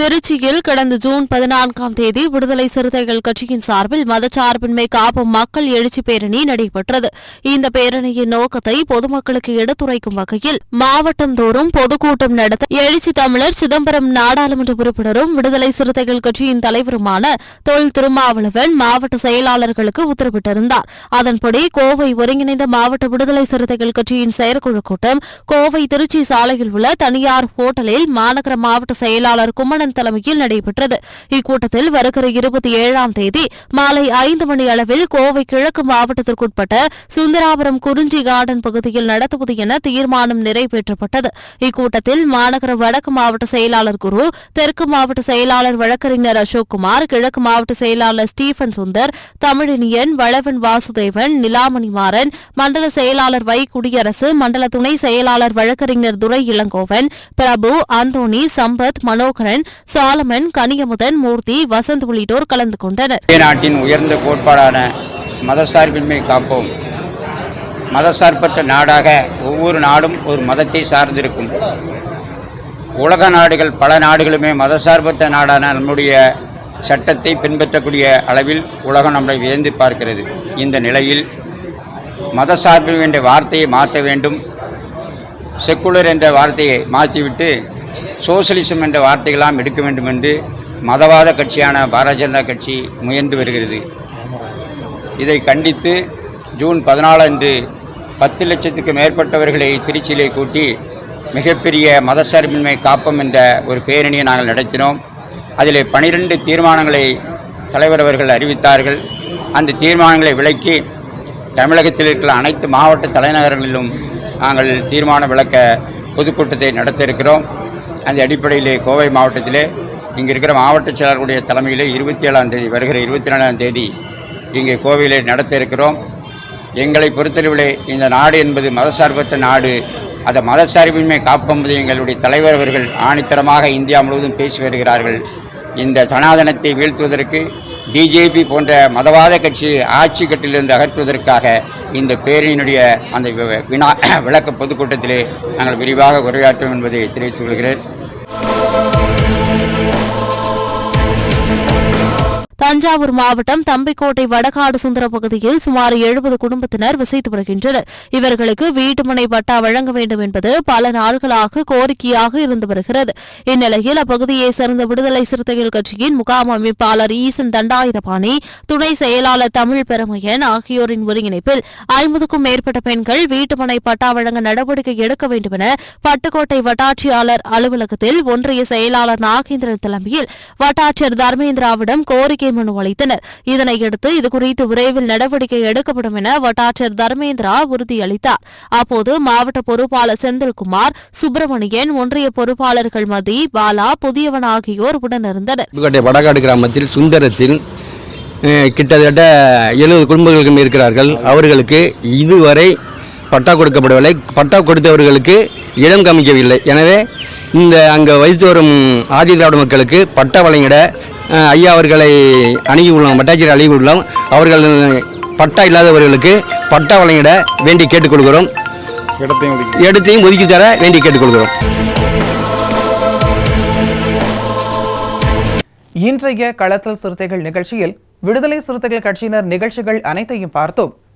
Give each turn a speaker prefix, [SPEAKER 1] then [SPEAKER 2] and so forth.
[SPEAKER 1] திருச்சியில் கடந்த ஜூன் பதினான்காம் தேதி விடுதலை சிறுத்தைகள் கட்சியின் சார்பில் மதச்சார்பின்மை காப்பும் மக்கள் எழுச்சி பேரணி நடைபெற்றது. இந்த பேரணியின் நோக்கத்தை பொதுமக்களுக்கு எடுத்துரைக்கும் வகையில் மாவட்டந்தோறும் பொதுக்கூட்டம் நடத்த எழுச்சி தமிழர் சிதம்பரம் நாடாளுமன்ற உறுப்பினரும் விடுதலை சிறுத்தைகள் கட்சியின் தலைவருமான தொல் திருமாவளவன் மாவட்ட செயலாளர்களுக்கு உத்தரவிட்டிருந்தார். அதன்படி கோவை ஒருங்கிணைந்த மாவட்ட விடுதலை சிறுத்தைகள் கட்சியின் செயற்குழு கூட்டம் கோவை திருச்சி சாலையில் உள்ள தனியார் ஹோட்டலில் மாநகர மாவட்ட செயலாளர் கும்மணன் தலைமையில் நடைபெற்றது. இக்கூட்டத்தில் வருகிற இருபத்தி ஏழாம் தேதி மாலை ஐந்து மணி அளவில் கோவை கிழக்கு மாவட்டத்திற்குட்பட்ட சுந்தராபுரம் குறிஞ்சி கார்டன் பகுதியில் நடத்துவது என தீர்மானம் நிறைவேற்றப்பட்டது. இக்கூட்டத்தில் மாநகர வடக்கு மாவட்ட செயலாளர் குரு தெற்கு மாவட்ட செயலாளர் வழக்கறிஞர் அசோக்குமார் கிழக்கு மாவட்ட செயலாளர் ஸ்டீபன் சுந்தர் தமிழினியன் வளவன் வாசுதேவன் நிலாமணி மாறன் மண்டல செயலாளர் வை குடியரசு மண்டல துணை செயலாளர் வழக்கறிஞர் துரை இளங்கோவன் பிரபு அந்தோணி சம்பத் மனோகரன் சாலமன் கனியமுதன் மூர்த்தி வசந்த் உள்ளிட்டோர் கலந்து கொண்டனர்.
[SPEAKER 2] நாட்டின் உயர்ந்த கோட்பாடான மதசார்பின்மை காப்போம். மதசார்பற்ற நாடாக ஒவ்வொரு நாடும் ஒரு மதத்தை சார்ந்திருக்கும். உலக நாடுகள் பல நாடுகளுமே மதசார்பற்ற நாடான நம்முடைய சட்டத்தை பின்பற்றக்கூடிய அளவில் உலகம் நம்மை வியந்து பார்க்கிறது. இந்த நிலையில் மதசார்பு என்ற வார்த்தையை மாற்ற வேண்டும். செக்குலர் என்ற வார்த்தையை மாற்றிவிட்டு சோசியலிசம் என்ற வார்த்தைகளாம் எடுக்க வேண்டும் என்று மதவாத கட்சியான பாரதிய ஜனதா கட்சி முயன்று வருகிறது. இதை கண்டித்து ஜூன் பதினாலு அன்று பத்து லட்சத்துக்கு மேற்பட்டவர்களை திருச்சியிலே கூட்டி மிகப்பெரிய மதசார்பின்மை காப்பம் என்ற ஒரு பேரணியை நாங்கள் நடத்தினோம். அதில் பனிரெண்டு தீர்மானங்களை தலைவர் அவர்கள் அறிவித்தார்கள். அந்த தீர்மானங்களை விளக்கி தமிழகத்தில் இருக்கிற அனைத்து மாவட்ட தலைநகரங்களிலும் நாங்கள் தீர்மான விளக்க பொதுக்கூட்டத்தை நடத்த இருக்கிறோம். அந்த அடிப்படையிலே கோவை மாவட்டத்திலே இங்கே இருக்கிற மாவட்ட செயலாளர்களுடைய தலைமையிலே இருபத்தி ஏழாம் தேதி வருகிற இருபத்தி நாலாம் தேதி இங்கே கோவையிலே நடத்த இருக்கிறோம். எங்களை பொறுத்தளவிலே இந்த நாடு என்பது மதசார்பற்ற நாடு. அந்த மதசார்பின்மை காப்பது எங்களுடைய தலைவர் அவர்கள் ஆணித்தரமாக இந்தியா முழுவதும் பேசி வருகிறார்கள். இந்த சனாதனத்தை வீழ்த்துவதற்கு பிஜேபி போன்ற மதவாத கட்சி ஆட்சி கட்டிலிருந்து அகற்றுவதற்காக இந்த பேரணியினுடைய அந்த வி- வினா விளக்க பொதுக்கூட்டத்திலே நாங்கள் விரிவாக உரையாற்றும் என்பதை தெரிவித்துக் கொள்கிறேன்.
[SPEAKER 1] தஞ்சாவூர் மாவட்டம் தம்பிக்கோட்டை வடகாடு சுந்தர பகுதியில் சுமார் எழுபது குடும்பத்தினர் வசித்து வருகின்றனர். இவர்களுக்கு வீட்டுமனை பட்டா வழங்க வேண்டும் என்பது பல நாட்களாக கோரிக்கையாக இருந்து வருகிறது. இந்நிலையில் அப்பகுதியைச் சேர்ந்த விடுதலை சிறுத்தைகள் கட்சியின் முகாம் அமைப்பாளர் ஈசன் தண்டாயுதபாணி துணை செயலாளர் தமிழ் பெருமையன் ஆகியோரின் ஒருங்கிணைப்பில் ஐம்பதுக்கும் மேற்பட்ட பெண்கள் வீட்டுமனை பட்டா வழங்க நடவடிக்கை எடுக்க வேண்டும் என பட்டுக்கோட்டை வட்டாட்சியாளர் அலுவலகத்தில் ஒன்றிய செயலாளர் நாகேந்திரன் தலைமையில் வட்டாட்சியர் தர்மேந்திராவிடம் கோரிக்கை மனு அளித்தனர் இதனையடுத்து இதுகுறித்து விரைவில் நடவடிக்கை எடுக்கப்படும் என வட்டாட்சியர் தர்மேந்திரா உறுதியளித்தார். அப்போது மாவட்ட பொறுப்பாளர் செந்தில்குமார் சுப்பிரமணியன் ஒன்றிய பொறுப்பாளர்கள் மதி பாலா புதியவன் ஆகியோர் உடனிருந்தனர்.
[SPEAKER 3] வடகாடு கிராமத்தில் சுந்தரத்தில் கிட்டத்தட்ட எழுபது குடும்பங்களுக்கு இருக்கிறார்கள். அவர்களுக்கு இதுவரை பட்டா கொடுக்கப்படவில்லை பட்டா கொடுத்தவர்களுக்கு இடம் காமிக்கவில்லை. எனவே இந்த அங்கே வசித்து வரும் ஆதி திராவிட மக்களுக்கு பட்டா வழங்கிட ஐயா அவர்களை அணுகி உள்ளோம் வட்டாட்சியர் அணுகி உள்ளோம். அவர்கள் பட்டா இல்லாதவர்களுக்கு பட்டா வழங்கிட வேண்டி கேட்டுக்கொள்கிறோம். இடத்தையும் ஒதுக்கி தர வேண்டி கேட்டுக்கொள்கிறோம்.
[SPEAKER 4] இன்றைய களத்தில் சிறுத்தைகள் நிகழ்ச்சியில் விடுதலை சிறுத்தைகள் கட்சியினர் நிகழ்ச்சிகள் அனைத்தையும் பார்த்தோம்.